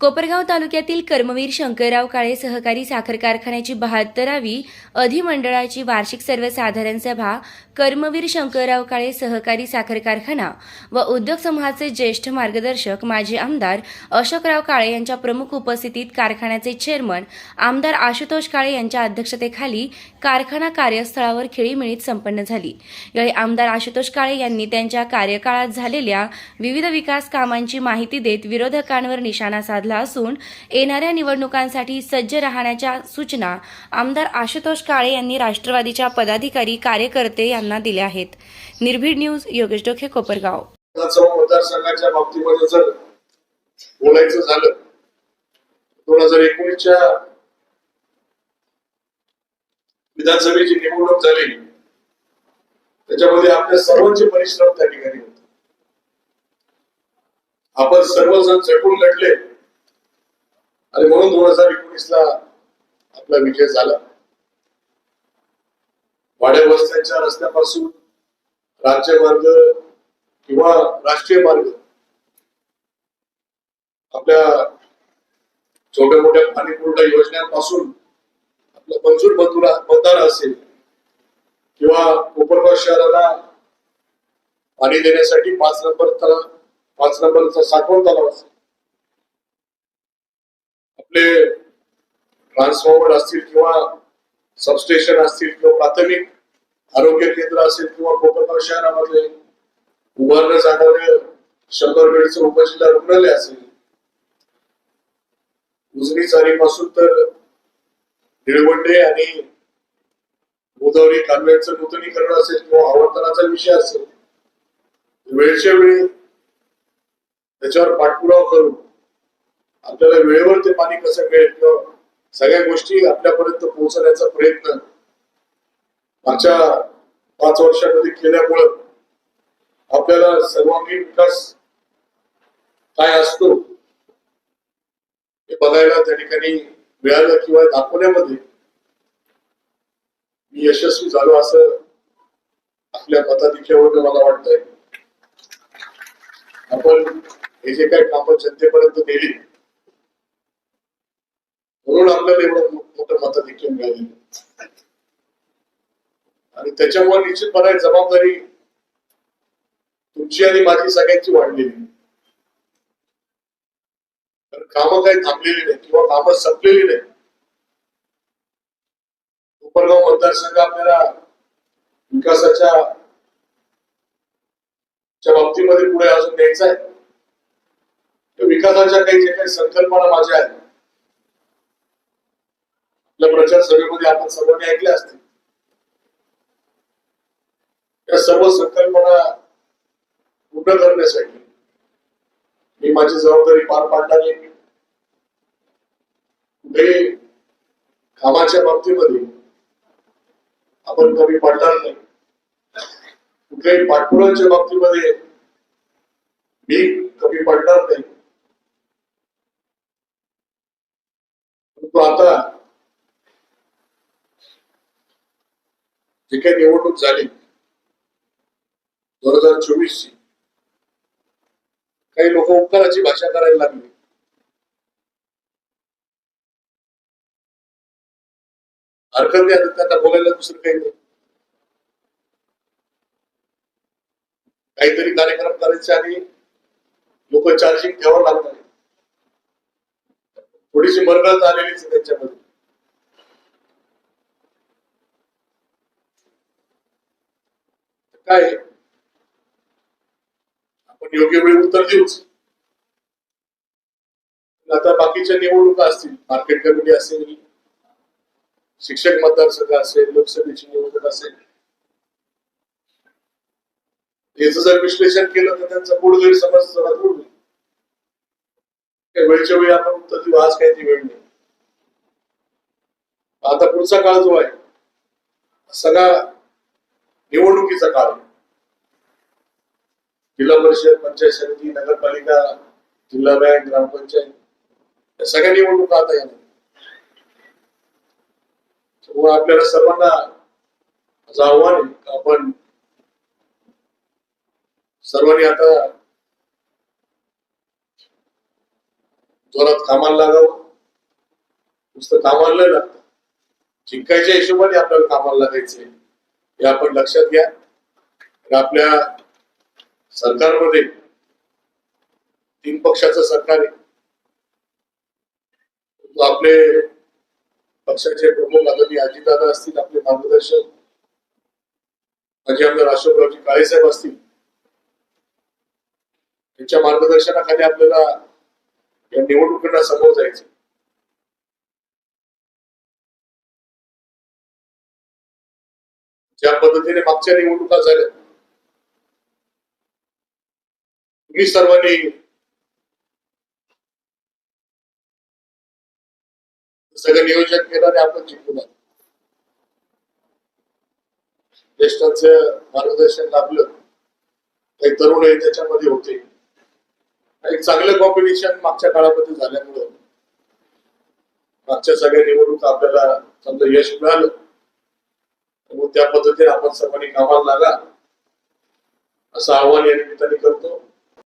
कोपरगाव तालुक्यातील कर्मवीर शंकरराव काळे सहकारी साखर कारखान्याची बहात्तरावी अधिमंडळाची वार्षिक सर्वसाधारण सभा कर्मवीर शंकरराव काळे सहकारी साखर कारखाना व उद्योग समूहाचे ज्येष्ठ मार्गदर्शक माजी आमदार अशोकराव काळे यांच्या प्रमुख उपस्थितीत कारखान्याचे चेअरमन आमदार आशुतोष काळे यांच्या अध्यक्षतेखाली कारखाना कार्यस्थळावर खेळीमेळीत संपन्न झाली. यावेळी आमदार आशुतोष काळे यांनी त्यांच्या कार्यकाळात झालेल्या विविध विकास कामांची माहिती देत विरोधकांवर निशाणा साधला. असून येणाऱ्या निवडणुकांसाठी सज्ज राहण्याच्या सूचना आमदार आशुतोष काळे यांनी राष्ट्रवादीच्या पदाधिकारी कार्यकर्ते यांना दिल्या आहेत. निर्भीड न्यूज योगेश डोखे कोपरगाव. मतदारसंघाच्या बाबतीमध्ये जर बोलायचं झालं दोन हजार एकोणीसच्या विधानसभेची निवडणूक झाली त्याच्यामध्ये आपले सर्वांचे परिश्रम त्या ठिकाणी होते. आपण सर्वजण झटून लढले. आणि म्हणून दोन हजार एकोणीस ला आपला विजय झाला. वाड्या वस्त्यांच्या रस्त्यापासून राज्यमार्ग किंवा राष्ट्रीय मार्ग आपल्या छोट्या मोठ्या पाणी पुरवठा योजनांपासून आपला मंजूर बंधुरा मतदार असेल किंवा कोपरगाव शहराला पाणी देण्यासाठी पाच नंबर पाच नंबरचा साठवण तलाव असेल. आपले ट्रान्सफॉर्मर असतील किंवा सबस्टेशन असतील किंवा प्राथमिक आरोग्य केंद्र असेल किंवा कोपरगाव शहरामध्ये उभारलं जाणारे शंभर बेडचं उपजिल्हा रुग्णालय असेल उजनी चारीपासून तर निळवंडे आणि गोदावरी कालव्यांचं नूतनीकरण असेल किंवा आवर्तनाचा विषय असेल वेळच्या वेळी त्याच्यावर पाठपुरावा करून आपल्याला वेळेवर ते पाणी कसं मिळेल किंवा सगळ्या गोष्टी आपल्यापर्यंत पोहोचण्याचा प्रयत्न मागच्या पाच वर्षामध्ये केल्यामुळं आपल्याला सर्वांगीण विकास काय असतो हे बघायला त्या ठिकाणी मिळालं किंवा दाखवण्यामध्ये मी यशस्वी झालो असं आपल्या मताधिक्यावर मला वाटतंय. आपण हे जे काही कामं जनतेपर्यंत नेली म्हणून आपल्याला एवढं मोठं मताधिक्य मिळालेलं आणि त्याच्यामुळे निश्चितपणे जबाबदारी तुमची आणि माझी सगळ्यांची वाढलेली तर कामं काही थांबलेली नाही किंवा कामं संपलेली नाही कोपरगाव मतदारसंघ आपल्याला विकासाच्या च्या बाबतीमध्ये पुढे अजून न्यायचा आहे. विकासाच्या काही जे काही संकल्पना माझ्या आहेत आपल्या प्रचार सभेमध्ये आपण सर्वांनी ऐकल्या असतील. या सर्व संकल्पना पूर्ण करण्यासाठी मी माझी जबाबदारी पार पाडणार कुठेही कामाच्या बाबतीमध्ये आपण कमी पडणार नाही. कुठल्याही पाठपुराच्या बाबतीमध्ये मी कमी पडणार नाही परंतु आता जे काही निवडणूक झाली दोन हजार चोवीस ची काही लोक उपकाराची भाषा करायला लागली. हरकत नाही आता त्यांना बोलायला दुसरं काही नाही. काहीतरी कार्यक्रम करायचे आणि लोक चार्जिंग ठेवावं लागणार थोडीशी मरगळत आलेलीच त्यांच्यामध्ये. काय? आहे? आपण योग्य वेळी उत्तर देऊच. आता बाकीच्या निवडणुका असतील मार्केट कमिटी असेल शिक्षक मतदारसंघ असेल लोकसभेची निवडणूक असेल. याचं जर विश्लेषण केलं तर त्यांचा मूळ गैरसमज जरा दूर होईल. काही वेळच्या वेळी आपण उत्तर देऊ आज काही ती वेळ नाही. आता पुढचा काळ जो आहे सगळा निवडणुकीचा काळ जिल्हा परिषद पंचायत समिती नगरपालिका जिल्हा बँक ग्रामपंचायत या सगळ्या निवडणुका आता येणार. त्यामुळे आपल्याला सर्वांना माझं आव्हान आहे आपण सर्वांनी आता जोरात कामाला लागावं. नुसतं कामाला लागतं. जिंकायच्या हिशोबाने आपल्याला कामाला लागायचंय. हे आपण लक्षात घ्या. आपल्या सरकारमध्ये तीन पक्षाचं सरकार आहे. तो आपले पक्षाचे प्रमुख आदरणीय अजितदादा असतील आपले मार्गदर्शक माझे आमदार अशोकरावजी काळेसाहेब असतील त्यांच्या मार्गदर्शनाखाली आपल्याला या निवडणुकींना समोर जायचं ज्या पद्धतीने मागच्या निवडणुका झाल्या तुम्ही सर्वांनी सगळं नियोजन केलं आणि आपण जिंकून आलो. ज्येष्ठांच मार्गदर्शन लाभलं काही तरुण त्याच्यामध्ये होते एक चांगलं कॉम्पिटिशन मागच्या काळामध्ये झाल्यामुळं मागच्या सगळ्या निवडणुका आपल्याला समजा यश मिळालं त्या पद्धतीने आपण सर्वांनी कामाला लागा. असं आव्हान या निमित्ताने करतो.